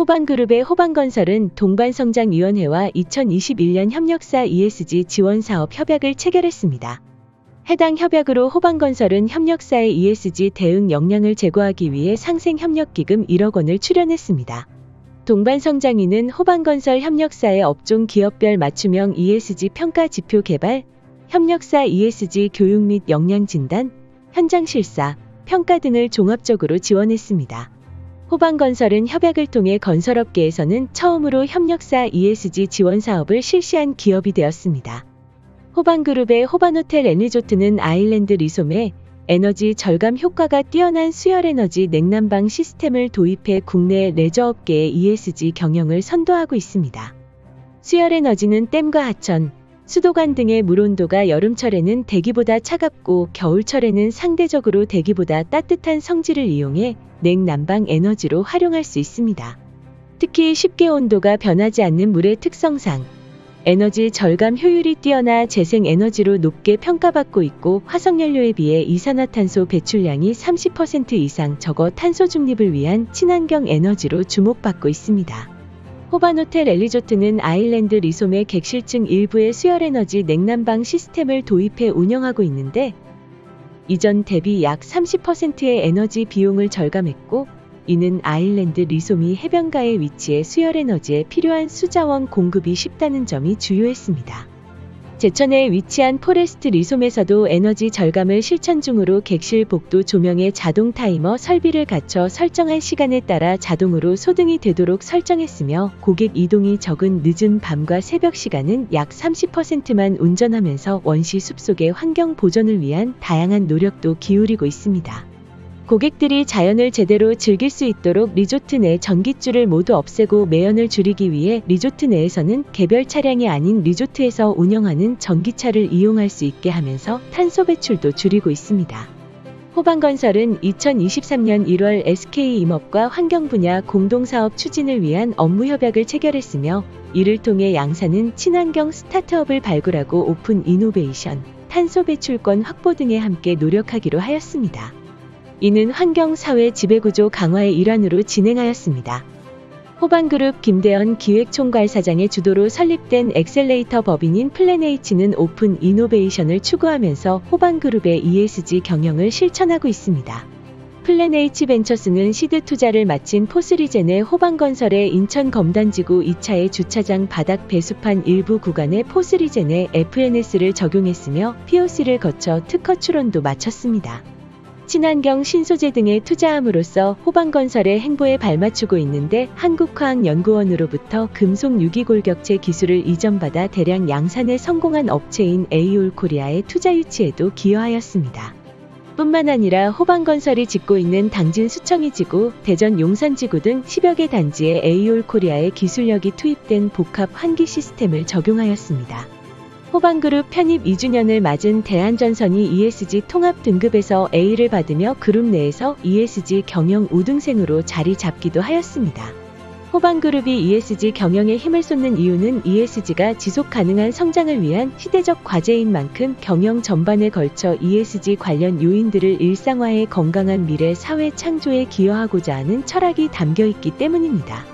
호반그룹의 호반건설은 동반성장위원회와 2021년 협력사 ESG 지원 사업 협약을 체결했습니다. 해당 협약으로 호반건설은 협력사의 ESG 대응 역량을 제고하기 위해 상생협력기금 1억 원을 출연했습니다. 동반성장위는 호반건설 협력사의 업종 기업별 맞춤형 ESG 평가 지표 개발, 협력사 ESG 교육 및 역량 진단, 현장 실사, 평가 등을 종합적으로 지원했습니다. 호반건설은 협약을 통해 건설업계에서는 처음으로 협력사 ESG 지원 사업을 실시한 기업이 되었습니다. 호반그룹의 호반호텔 애니조트는 아일랜드 리솜에 에너지 절감 효과가 뛰어난 수열에너지 냉난방 시스템을 도입해 국내 레저업계의 ESG 경영을 선도하고 있습니다. 수열에너지는 댐과 하천, 수도관 등의 물온도가 여름철에는 대기보다 차갑고 겨울철에는 상대적으로 대기보다 따뜻한 성질을 이용해 냉난방 에너지로 활용할 수 있습니다. 특히 쉽게 온도가 변하지 않는 물의 특성상 에너지 절감 효율이 뛰어나 재생 에너지로 높게 평가받고 있고 화석연료에 비해 이산화탄소 배출량이 30% 이상 적어 탄소 중립을 위한 친환경 에너지로 주목받고 있습니다. 호반호텔 엘리조트는 아일랜드 리솜의 객실층 일부의 수열에너지 냉난방 시스템을 도입해 운영하고 있는데 이전 대비 약 30%의 에너지 비용을 절감했고 이는 아일랜드 리솜이 해변가에 위치해 수열 에너지에 필요한 수자원 공급이 쉽다는 점이 주요했습니다. 제천에 위치한 포레스트 리솜에서도 에너지 절감을 실천 중으로 객실 복도 조명에 자동 타이머 설비를 갖춰 설정한 시간에 따라 자동으로 소등이 되도록 설정했으며 고객 이동이 적은 늦은 밤과 새벽 시간은 약 30%만 운전하면서 원시 숲속의 환경 보존을 위한 다양한 노력도 기울이고 있습니다. 고객들이 자연을 제대로 즐길 수 있도록 리조트 내 전기줄을 모두 없애고 매연을 줄이기 위해 리조트 내에서는 개별 차량이 아닌 리조트에서 운영하는 전기차를 이용할 수 있게 하면서 탄소 배출도 줄이고 있습니다. 호반건설은 2023년 1월 SK임업과 환경 분야 공동사업 추진을 위한 업무 협약을 체결했으며 이를 통해 양사는 친환경 스타트업을 발굴하고 오픈 이노베이션, 탄소 배출권 확보 등에 함께 노력하기로 하였습니다. 이는 환경사회 지배구조 강화의 일환으로 진행하였습니다. 호반그룹 김대현 기획총괄사장의 주도로 설립된 엑셀레이터 법인인 플랜H는 오픈 이노베이션을 추구하면서 호반그룹의 ESG 경영을 실천하고 있습니다. 플랜H 벤처스는 시드 투자를 마친 포스리젠의 호반건설의 인천 검단지구 2차의 주차장 바닥 배수판 일부 구간에 포스리젠의 FNS를 적용했으며 POC를 거쳐 특허 출원도 마쳤습니다. 친환경 신소재 등에 투자함으로써 호반건설의 행보에 발맞추고 있는데 한국화학연구원으로부터 금속 유기골격체 기술을 이전받아 대량 양산에 성공한 업체인 에이올 코리아의 투자 유치에도 기여하였습니다. 뿐만 아니라 호반건설이 짓고 있는 당진 수청이 지구, 대전 용산 지구 등 10여 개 단지에 에이올 코리아의 기술력이 투입된 복합 환기 시스템을 적용하였습니다. 호반그룹 편입 2주년을 맞은 대한전선이 ESG 통합 등급에서 A를 받으며 그룹 내에서 ESG 경영 우등생으로 자리 잡기도 하였습니다. 호반그룹이 ESG 경영에 힘을 쏟는 이유는 ESG가 지속 가능한 성장을 위한 시대적 과제인 만큼 경영 전반에 걸쳐 ESG 관련 요인들을 일상화해 건강한 미래 사회 창조에 기여하고자 하는 철학이 담겨 있기 때문입니다.